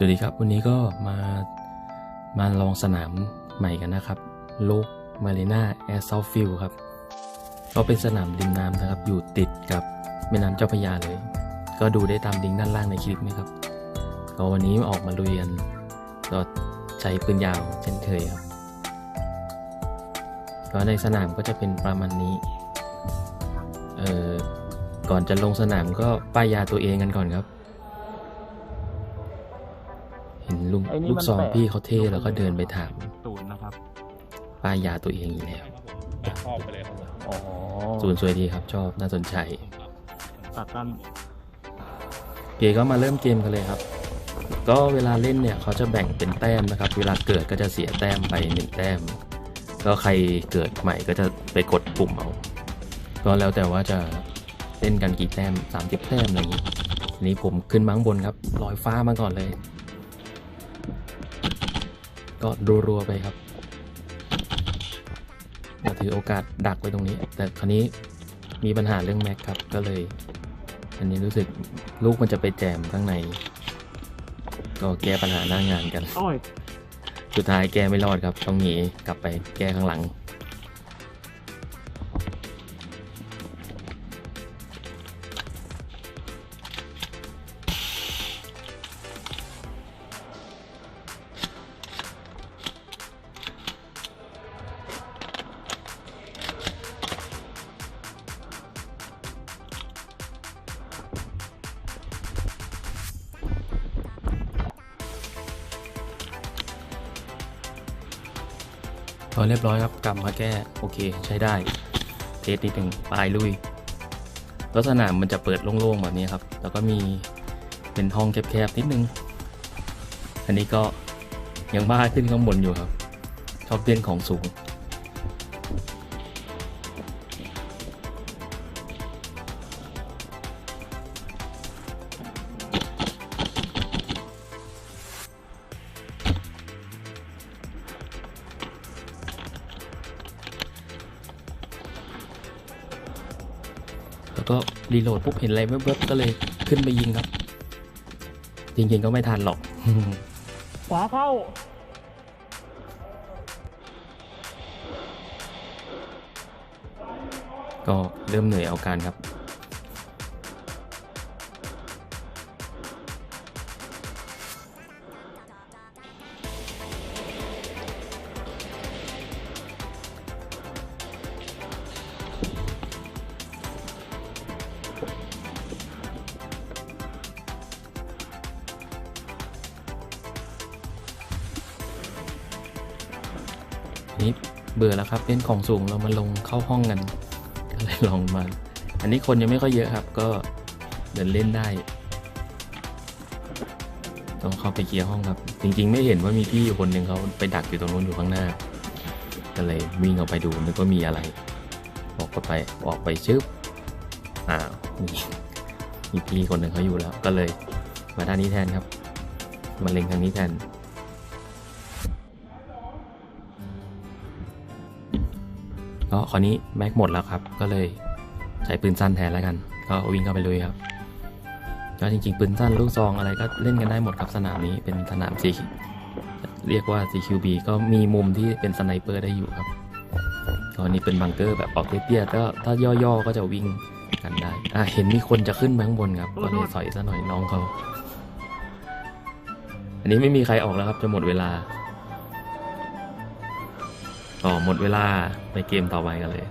สวัสดีครับ วันนี้ก็มามาลองสนามใหม่กันนะครับโลกมารีนาแอร์ซอฟฟิลครับก็เป็นสนามริมน้ำนะครับ อยู่ติดกับแม่น้ำเจ้าพระยาเลย ก็ดูได้ตามลิงก์ด้านล่างในคลิปนะครับ ก็วันนี้ออกมาลุยกันก็ใช้ปืนยาวเช่นเคยครับ ก็ในสนามก็จะเป็นประมาณนี้ เอ่อ ก่อนจะลงสนามก็ป้ายยาตัวเองกันก่อนครับ เห็นลุงไอ้นี่ลูกมันซองแปะพี่เขาเท่แล้วก็เดินไปถามศูนย์นะครับ ป้ายยาตัวเองอีกแล้วชอบไปเลยครับผมอ๋อศูนย์สวยดีครับชอบน่าสนใจตัดกันเกก็มาเริ่มเกมกันเลยครับ ก็เวลาเล่นเนี่ยเขาจะแบ่งเป็นแต้มนะครับ เวลาเกิดก็จะเสียแต้มไปหนึ่งแต้ม ก็ใครเกิดใหม่ก็จะไปกดปุ่มเอาก็แล้วแต่ว่าจะเล่นกันกี่แต้ม30แต้มอะไรอย่างนี้ทีนี้ผมขึ้นมาข้างบนครับลอยฟ้ามาก่อนเลย ก็รัวๆไปครับมาถือโอกาสดักไว้ตรงนี้ แต่คราวนี้มีปัญหาเรื่องแม็กครับก็เลย อันนี้รู้สึกลูกมันจะไปแจมข้างใน ก็แก้ปัญหาหน้างานกันโอ้ยสุดท้ายแก้ไม่รอดครับ ต้องหนีกลับไปแก้ข้างหลัง อเรียบร้อยครับกลับมาแก้โอเคใช้ได้ เทสนิดหนึ่งปลายลุยลักษณะมันจะเปิดโล่งๆแบบนี้ครับ แล้วก็มีเป็นห้องแคบๆนิดนึง อันนี้ก็ยังบ้าขึ้นข้างบนอยู่ครับ ชอบเล่นของสูง ก็รีโหลดปุ๊บเห็นอะไรแวบๆก็เลยขึ้นไปยิงครับ จริงๆก็ไม่ทันหรอก ขวาเข้า ก็เริ่มเหนื่อยเอาการครับ เบื่อแล้วครับเล่นของสูงเรามาลงเข้าห้องกันก็เลยลองมา อันนี้คนยังไม่ค่อยเยอะครับ ก็เดินเล่นได้ ต้องเข้าไปเคลียร์ห้องครับ จริง ๆ ไม่เห็นว่ามีพี่อยู่คนหนึ่งเขาไปดักอยู่ตรงนู้นอยู่ข้างหน้าก็เลยวิ่งออกไปดูนึกว่ามีอะไร ออกไปออกไปชึบอ้าวมีมีพี่คนหนึ่งเขาอยู่แล้ว ก็เลยมาด้านนี้แทนครับ มาเล็งทางนี้แทน ก็คราวนี้แม็กหมดแล้วครับ ก็เลยใช้ปืนสั้นแทนแล้วกัน ก็วิ่งเข้าไปเลยครับก็จริงๆปืนสั้นลูกซองอะไรก็เล่นกันได้หมดครับสนามนี้เป็นสนาม C เรียกว่า CQB ก็มีมุมที่เป็นสไนเปอร์ได้อยู่ครับ ตอนนี้เป็นบังเกอร์แบบออกเตี้ยๆก็ถ้าย่อๆก็จะวิ่งกันได้อะเห็นมีคนจะขึ้นมาข้างบนครับก็เลยสอยซะหน่อยน้องเขา อันนี้ไม่มีใครออกแล้วครับจะหมดเวลา ต่อหมดเวลาไปเกมต่อไปกันเลย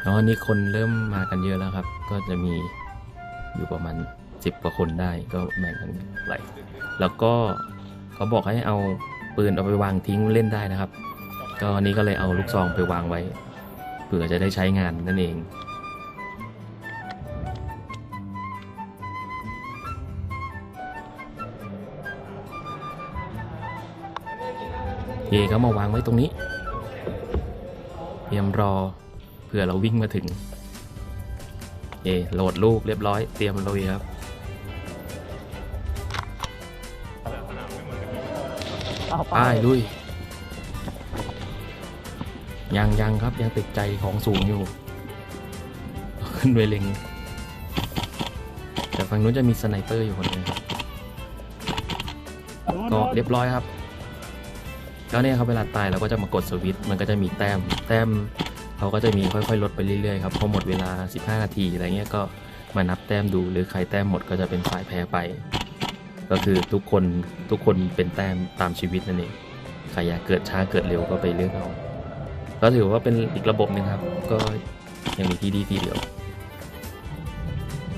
แล้วอันนี้คนเริ่มมากันเยอะแล้วครับ ก็จะมีอยู่ประมาณสิบกว่าคนได้ก็แบ่งกันไหลแล้วก็เขาบอกให้เอาปืนเอาไปวางทิ้งเล่นได้นะครับ ก็อันนี้ก็เลยเอาลูกซองไปวางไว้เผื่อจะได้ใช้งานนั่นเอง เอก็มาวางไว้ตรงนี้ เตรียมรอเผื่อเราวิ่งมาถึงเอโหลดลูกเรียบร้อยเตรียมลุยครับเอาไปป้ายลุย ยังยังครับยังติดใจของสูงอยู่ ขึ้นไปเล็งแต่ฝั่งนู้นจะมีสไนเปอร์อยู่คนหนึงครับก็เรียบร้อยครับ แล้วเนี่ยครับเวลาตายเราก็จะมากดสวิตช์มันก็จะมีแต้มแต้มเขาก็จะมีค่อยๆ ลดไปเรื่อยๆครับพอหมดเวลา 15 นาทีอะไรเงี้ยก็มานับแต้มดูหรือใครแต้มหมดก็จะเป็นฝ่ายแพ้ไป ก็คือทุกคนทุกคนเป็นแต้มตามชีวิตนั่นเองใครอยากเกิดช้าเกิดเร็วก็ไปเลือกเอาก็ถือว่าเป็นอีกระบบหนึ่งครับ ก็ยังมีที่ดีที่เดียว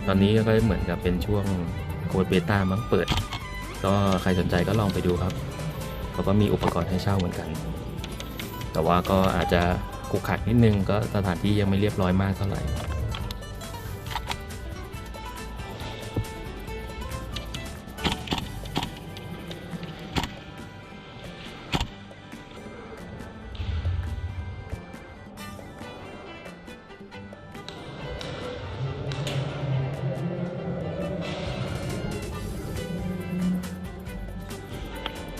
ตอนนี้ก็เหมือนกับเป็นช่วงโค้ดเบต้ามั้งเปิด ก็ใครสนใจก็ลองไปดูครับ เขาก็มีอุปกรณ์ให้เช่าเหมือนกัน แต่ว่าก็อาจจะกุกขักนิดนึงก็สถานที่ยังไม่เรียบร้อยมากเท่าไหร่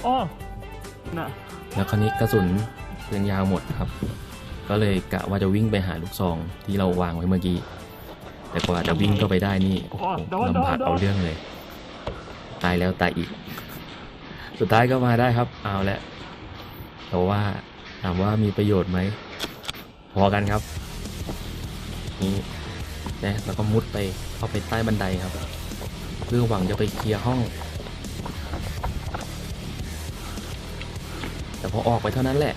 อ๋อ น่ะแล้วคราวนี้กระสุนปืนยาวหมดครับ ก็เลยกะว่าจะวิ่งไปหาลูกซองที่เราวางไว้เมื่อกี้ แต่กว่าจะวิ่งเข้าไปได้นี่โอ้โหลำบากเอาเรื่องเลย ตายแล้วตายอีก สุดท้ายก็มาได้ครับ เอาละแต่ว่าถามว่ามีประโยชน์ไหม พอกันครับนี่นะแล้วก็มุดไปเข้าไปใต้บันไดครับ เพื่อหวังจะไปเคลียร์ห้อง พอออกไปเท่านั้นแหละ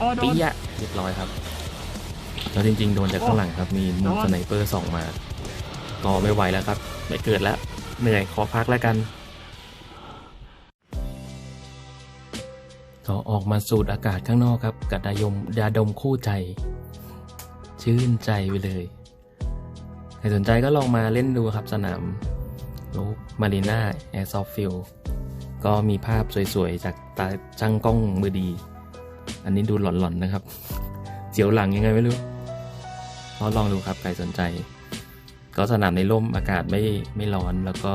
อ๋อโดปีน ยะเรียบร้อยครับ แล้วจริงๆ โดนจากข้างหลังครับ มีมุกโดน สไนเปอร์ส่องมา ก็ไม่ไหวแล้วครับ ไม่เกิดแล้ว เหนื่อยขอพักแล้วกัน ก็ออกมาสูดอากาศข้างนอกครับกับดายมยาดมคู่ใจ ชื่นใจไปเลย ใครสนใจก็ลองมาเล่นดูครับสนามลูกมารีนาแอร์ซอฟฟิล ก็มีภาพสวยๆ จากตาช่างกล้องมือดี อันนี้ดูหลอนๆนะครับเสียวหลังยังไงไม่รู้ลอลองดูครับใครสนใจ ก็สนามในร่มอากาศไม่ไม่ร้อนแล้วก็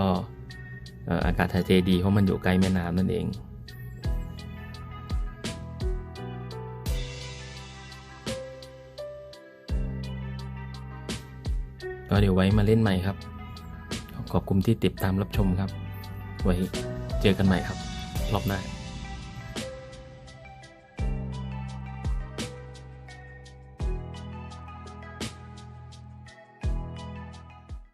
เอ่ออากาศถ่ายเทดีเพราะมันอยู่ใกล้แม่น้ำนั่นเองก็เดี๋ยวไว้มาเล่นใหม่ครับ ขอบคุณที่ติดตามรับชมครับ ไว้ เจอกันใหม่ครับ รอบหน้า